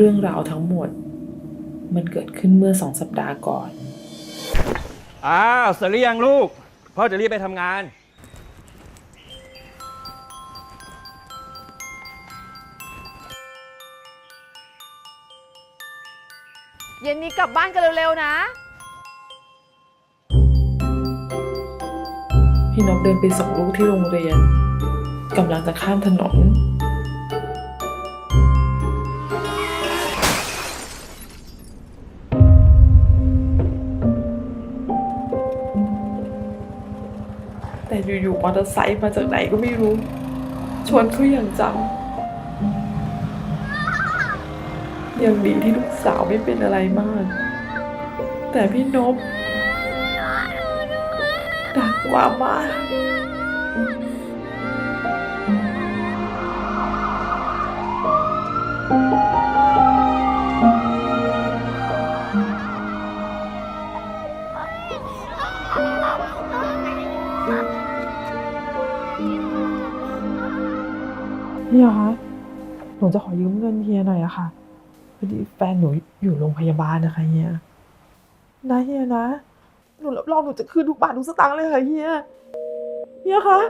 เรื่องราวทั้งหมด มันเกิดขึ้นเมื่อสองสัปดาห์ก่อน อ้าวเสร็จหรือยังลูก พ่อจะรีบไปทำงาน เย็นนี้กลับบ้านกันเร็วๆนะ พี่นกเดินไปส่งลูกที่โรงเรียนกำลังจะข้ามถนน อยู่ๆมอเตอร์ไซค์มาจากไหนก็ไม่รู้ ชนเขาอย่างจังยังดีที่ลูกสาวไม่เป็นอะไรมาก แต่พี่นบดักกว่ามาก เฮียคะหนูจะขอยืมเงินเฮียหน่อยอะค่ะพอดีแฟนหนูอยู่โรงพยาบาลนะคะเฮียนะเฮียนะ หนูรับรองหนูจะคืนทุกบาททุกสตางค์เลยค่ะเฮียเฮียคะ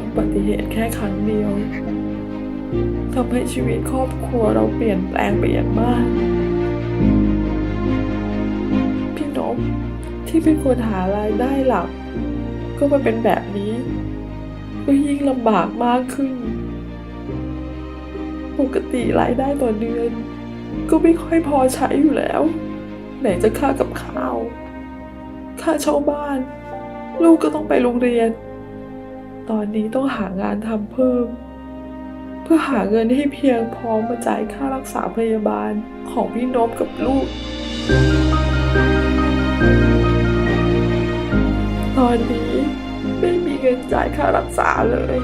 อุบัติเหตุแค่ครั้งเดียวทำให้ชีวิตครอบครัวเราเปลี่ยนแปลงไปอย่างมาก พี่นพที่เป็นคนหารายได้หลัก ก็มาเป็นแบบนี้ก็ยิ่งลำบากมากขึ้น ปกติรายได้ต่อเดือน ก็ไม่ค่อยพอใช้อยู่แล้ว ไหนจะค่ากับข้าว ค่าเช่าบ้าน ลูกก็ต้องไปโรงเรียน ตอนนี้ต้องหางานทำเพิ่ม เพื่อหาเงินให้เพียงพอมาจ่ายค่ารักษาพยาบาลของพี่นพกับลูกายค่ารักษาเลย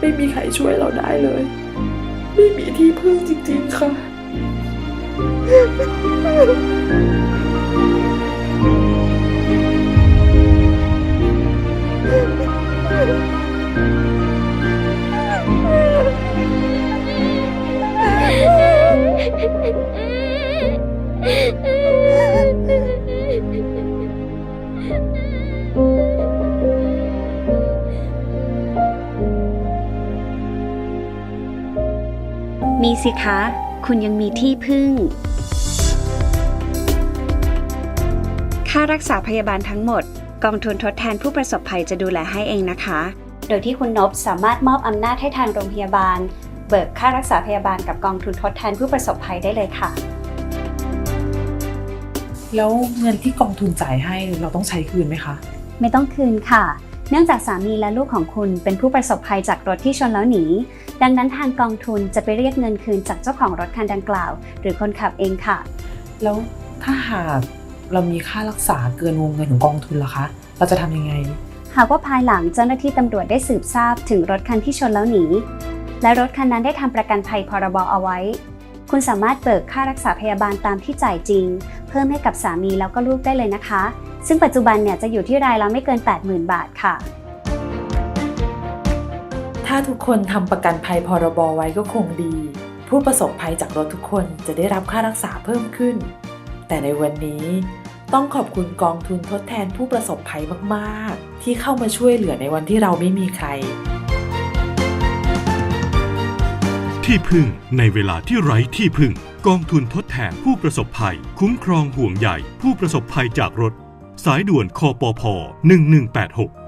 ไม่มีใครช่วยเราได้เลย ไม่มีที่พึ่งจริงๆค่ะ มีสิคะ คุณยังมีที่พึ่ง ค่ารักษาพยาบาลทั้งหมด กองทุนทดแทนผู้ประสบภัยจะดูแลให้เองนะคะ โดยที่คุณนบสามารถมอบอำนาจให้ทางโรงพยาบาล เบิกค่ารักษาพยาบาลกับกองทุนทดแทนผู้ประสบภัยได้เลยค่ะ แล้วเงินที่กองทุนจ่ายให้เราต้องใช้คืนไหมคะ ไม่ต้องคืนค่ะ เนื่องจากสามีและลูกของคุณเป็นผู้ประสบภัยจากรถที่ชนแล้วหนี ดังนั้นทางกองทุนจะไปเรียกเงินคืนจากเจ้าของรถคันดังกล่าว หรือคนขับเองค่ะ แล้วถ้าหากเรามีค่ารักษาเกินวงเงินของกองทุนล่ะคะ เราจะทำยังไง หากว่าภายหลังเจ้าหน้าที่ตำรวจได้สืบทราบถึงรถคันที่ชนแล้วหนี และรถคันนั้นได้ทำประกันภัยพรบเอาไว้ คุณสามารถเบิกค่ารักษาพยาบาลตามที่จ่ายจริง เพิ่มให้กับสามีแล้วก็ลูกได้เลยนะคะ ซึ่งปัจจุบันเนี่ยจะอยู่ที่รายละไม่เกิน 80,000 บาทค่ะ ถ้าทุกคนทำประกันภัยพรบไว้ก็คงดี ผู้ประสบภัยจากรถทุกคนจะได้รับค่ารักษาเพิ่มขึ้น แต่ในวันนี้ต้องขอบคุณกองทุนทดแทนผู้ประสบภัยมาก ๆ ที่เข้ามาช่วยเหลือในวันที่เราไม่มีใคร ที่พึ่ง ในเวลาที่ไร้ที่พึ่ง กองทุนทดแทนผู้ประสบภัย คุ้มครองห่วงใหญ่ ผู้ประสบภัยจากรถ สายด่วนคอปพ 1186